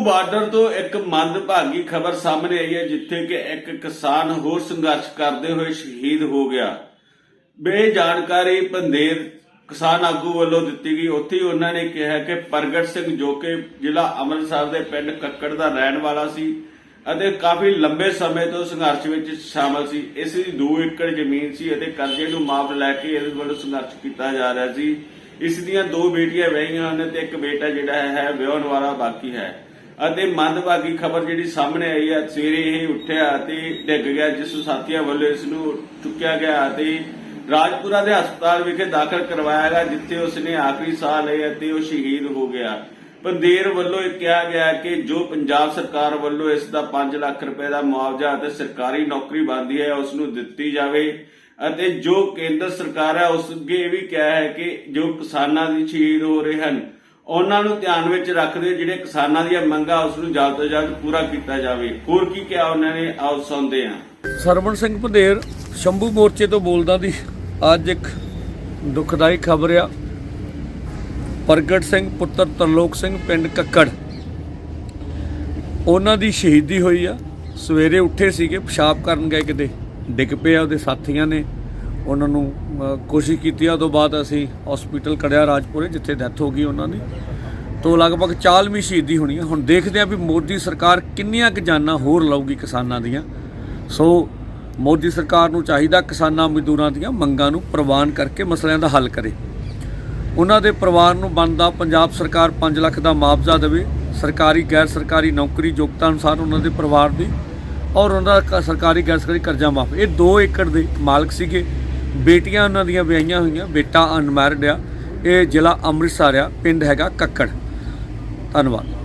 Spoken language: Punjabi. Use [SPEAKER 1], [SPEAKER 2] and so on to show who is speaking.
[SPEAKER 1] ਬਾਰਡਰ ਤੋਂ ਇੱਕ ਮੰਦਭਾਗੀ ਖਬਰ ਸਾਹਮਣੇ ਆਈ ਹੈ, ਜਿੱਥੇ ਕਿ ਇੱਕ ਕਿਸਾਨ ਹੋਰ ਸੰਘਰਸ਼ ਕਰਦੇ ਹੋਏ ਸ਼ਹੀਦ ਹੋ ਗਿਆ। ਬੇ ਜਾਣਕਾਰੀ ਪੰਦੇਰ ਕਿਸਾਨ ਆਗੂ ਵੱਲੋਂ ਦਿੱਤੀ ਗਈ। ਉੱਥੇ ਹੀ ਉਹਨਾਂ ਨੇ ਕਿਹਾ ਕਿ ਪ੍ਰਗਟ ਸਿੰਘ ਜੋ ਕਿ ਜ਼ਿਲ੍ਹਾ ਅੰਮ੍ਰਿਤਸਰ ਦੇ ਪਿੰਡ ਕੱਕੜ ਦਾ ਰਹਿਣ ਵਾਲਾ ਸੀ ਅਤੇ ਕਾਫੀ ਲੰਬੇ ਸਮੇਂ ਤੋਂ ਸੰਘਰਸ਼ ਵਿੱਚ ਸ਼ਾਮਲ ਸੀ। ਇਸ ਦੀ 2 ਏਕੜ ਜ਼ਮੀਨ ਸੀ ਅਤੇ ਕਰਜ਼ੇ ਨੂੰ ਮਾਫ ਲੈ ਕੇ ਇਸ ਵੱਲੋਂ ਸੰਘਰਸ਼ ਕੀਤਾ ਜਾ ਰਿਹਾ ਸੀ। ਇਸ ਦੀਆਂ ਦੋ ਬੇਟੀਆਂ ਵਿਆਹੀਆਂ ਹਨ ਤੇ ਇੱਕ ਬੇਟਾ ਜਿਹੜਾ ਹੈ ਵਿਆਹਣ ਵਾਲਾ ਬਾਕੀ ਹੈ। ਅਤੇ ਮੰਦਭਾਗੀ ਖਬਰ ਜਿਹੜੀ ਸਾਹਮਣੇ ਆਈ ਹੈ, ਸਵੇਰੇ ਇਹ ਉੱਠਿਆ ਅਤੇ ਡਿੱਗ ਗਿਆ, ਜਿਸ ਸਾਥੀਆਂ ਵੱਲੋਂ ਇਸ ਨੂੰ ਚੁੱਕਿਆ ਗਿਆ ਅਤੇ ਰਾਜਪੁਰਾ ਦੇ ਹਸਪਤਾਲ ਵਿਖੇ ਦਾਖਲ ਕਰਵਾਇਆ ਗਿਆ, ਜਿੱਥੇ ਉਸ ਨੇ ਆਖਰੀ ਸਾਹ ਲਏ ਅਤੇ ਉਹ ਸ਼ਹੀਦ ਹੋ ਗਿਆ। ਪੰਦੇਰ ਵੱਲੋਂ ਇਹ ਕਿਹਾ ਗਿਆ ਕਿ ਜੋ ਪੰਜਾਬ ਸਰਕਾਰ ਵੱਲੋਂ ਇਸ ਦਾ 5 ਲੱਖ ਰੁਪਏ ਦਾ ਮੁਆਵਜ਼ਾ ਅਤੇ ਸਰਕਾਰੀ ਨੌਕਰੀ ਬਣਦੀ ਹੈ ਉਸ ਨੂੰ ਦਿੱਤੀ ਜਾਵੇ। ਅਤੇ ਜੋ ਕੇਂਦਰ ਸਰਕਾਰ ਹੈ, ਉਸ ਅੱਗੇ ਵੀ ਕਿਹਾ ਹੈ ਕਿ ਜੋ ਕਿਸਾਨਾਂ ਦੀ ਸ਼ਹੀਦ ਹੋ ਰਹੇ ਹਨ, ਉਹਨਾਂ ਨੂੰ ਧਿਆਨ ਵਿੱਚ ਰੱਖਦੇ ਜਿਹੜੇ ਕਿਸਾਨਾਂ ਦੀਆਂ ਮੰਗਾਂ ਉਸ ਨੂੰ ਜਲਦ ਤੋਂ ਜਲਦ ਪੂਰਾ ਕੀਤਾ ਜਾਵੇ। ਹੋਰ ਕੀ ਕਿਹਾ ਉਹਨਾਂ ਨੇ? ਆਓ ਸੁਣਦੇ ਹਾਂ।
[SPEAKER 2] ਸਰਵਣ ਸਿੰਘ ਪੰਧੇਰ ਸ਼ੰਭੂ ਮੋਰਚੇ ਤੋਂ ਬੋਲਦਾ ਦੀ ਅੱਜ ਇੱਕ ਦੁਖਦਾਈ ਖਬਰ ਆ। ਪ੍ਰਗਟ ਸਿੰਘ ਪੁੱਤਰ ਤਰਲੋਕ ਸਿੰਘ, ਪਿੰਡ ਕੱਕੜ। ਉਹਨਾਂ ਦੀ ਸ਼ਹੀਦੀ ਹੋਈ ਆ। ਸਵੇਰੇ ਉੱਠੇ ਸੀਗੇ, ਪਿਸ਼ਾਬ ਕਰਨ ਗਏ ਕਿਤੇ। ਡਿੱਗ ਪਿਆ ਉਹਦੇ ਸਾਥੀਆਂ ਨੇ। ਉਹਨਾਂ ਨੂੰ ਕੋਸ਼ਿਸ਼ ਕੀਤੀ ਆ ਤੋਂ ਬਾਅਦ ਅਸੀਂ ਹਸਪੀਟਲ ਕੜਿਆ ਰਾਜਪੁਰੇ, ਜਿੱਥੇ ਡੈਥ ਹੋ ਗਈ ਉਹਨਾਂ ਦੀ। ਤੋਂ ਲਗਭਗ 40ਵੀਂ ਸ਼ਹੀਦੀ ਹੋਣੀ ਹੈ ਹੁਣ ਦੇਖਦੇ ਆ ਵੀ ਮੋਦੀ ਸਰਕਾਰ ਕਿੰਨੀਆਂ ਕੁ ਜਾਨਾਂ ਹੋਰ ਲਊਗੀ ਕਿਸਾਨਾਂ ਦੀਆਂ। ਸੋ ਮੋਦੀ ਸਰਕਾਰ ਨੂੰ ਚਾਹੀਦਾ ਕਿਸਾਨਾਂ ਮਜ਼ਦੂਰਾਂ ਦੀਆਂ ਮੰਗਾਂ ਨੂੰ ਪ੍ਰਵਾਨ ਕਰਕੇ ਮਸਲਿਆਂ ਦਾ ਹੱਲ ਕਰੇ। ਉਹਨਾਂ ਦੇ ਪਰਿਵਾਰ ਨੂੰ ਬਣਦਾ ਪੰਜਾਬ ਸਰਕਾਰ 5 ਲੱਖ ਦਾ ਮੁਆਵਜ਼ਾ ਦੇਵੇ। ਸਰਕਾਰੀ, ਗੈਰ ਸਰਕਾਰੀ ਨੌਕਰੀ ਯੋਗਤਾ ਅਨੁਸਾਰ ਉਹਨਾਂ ਦੇ ਪਰਿਵਾਰ ਦੀ ਔਰ ਉਹਨਾਂ ਦਾ ਸਰਕਾਰੀ ਗੈਰ ਸਰਕਾਰੀ ਕਰਜ਼ਾ ਮਾਫ। ਇਹ 2 ਏਕੜ ਦੇ ਮਾਲਕ ਸੀਗੇ। ਬੇਟੀਆਂ ਉਹਨਾਂ ਦੀਆਂ ਵਿਆਹੀਆਂ ਹੋਈਆਂ। ਬੇਟਾ ਅਨਮੈਰਿਡ ਆ। ਇਹ ਜ਼ਿਲ੍ਹਾ ਅੰਮ੍ਰਿਤਸਰ ਆ। ਪਿੰਡ ਹੈਗਾ ਕੱਕੜ। ਧੰਨਵਾਦ।